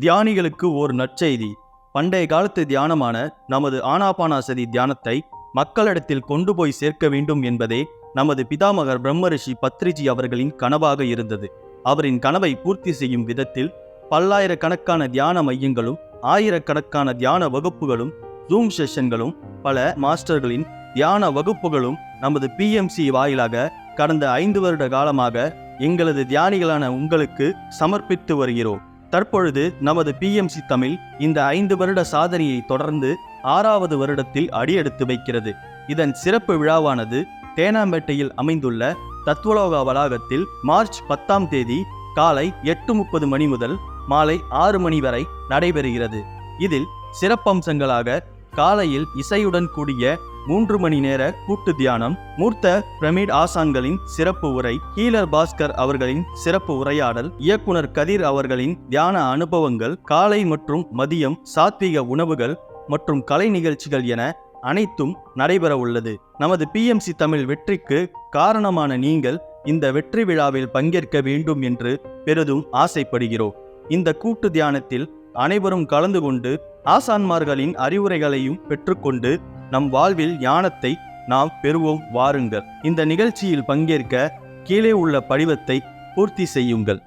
தியானிகளுக்கு ஓர் நற்செய்தி. பண்டைய காலத்து தியானமான நமது ஆனாபானாசதி தியானத்தை மக்களிடத்தில் கொண்டு போய் சேர்க்க வேண்டும் என்பதே நமது பிதாமகர் பிரம்மரிஷி பத்ரிஜி அவர்களின் கனவாக இருந்தது. அவரின் கனவை பூர்த்தி செய்யும் விதத்தில் பல்லாயிரக்கணக்கான தியான மையங்களும் ஆயிரக்கணக்கான தியான வகுப்புகளும் ஜூம் செஷன்களும் பல மாஸ்டர்களின் தியான வகுப்புகளும் நமது பிஎம்சி வாயிலாக கடந்த ஐந்து வருட காலமாக எங்களது தியானிகளான உங்களுக்கு சமர்ப்பித்து வருகிறோம். தற்பொழுது நமது பிஎம்சி தமிழ் இந்த ஐந்து வருட சாதனையை தொடர்ந்து ஆறாவது வருடத்தில் அடியெடுத்து வைக்கிறது. இதன் சிறப்பு விழாவானது தேனாம்பேட்டையில் அமைந்துள்ள தத்வலோகா வளாகத்தில் மார்ச் பத்தாம் தேதி காலை எட்டு முப்பது மணி முதல் மாலை ஆறு மணி வரை நடைபெறுகிறது. இதில் சிறப்பம்சங்களாக காலையில் இசையுடன் கூடிய மூன்று மணி நேர கூட்டு தியானம். மூர்த்த பிரமிட் ஆசான்களின் சிறப்பு உரை ஹீலர் பாஸ்கர் அவர்களின் சிறப்பு உரையாடல் இயக்குனர் கதிர் அவர்களின் தியான அனுபவங்கள் காலை மற்றும் மதியம் சாத்விக உணவுகள் மற்றும் கலை நிகழ்ச்சிகள் என அனைத்தும் நடைபெற உள்ளது. நமது பிஎம்சி தமிழ் வெற்றிக்கு காரணமான நீங்கள் இந்த வெற்றி விழாவில் பங்கேற்க வேண்டும் என்று பெரிதும் ஆசைப்படுகிறோம். இந்த கூட்டு தியானத்தில் அனைவரும் கலந்து கொண்டு ஆசான்மார்களின் அறிவுரைகளையும் பெற்றுக்கொண்டு நம் வாழ்வில் ஞானத்தை நாம் பெறுவோம் வாருங்கள். இந்த நிகழ்ச்சியில் பங்கேற்க கீழே உள்ள படிவத்தை பூர்த்தி செய்யுங்கள்.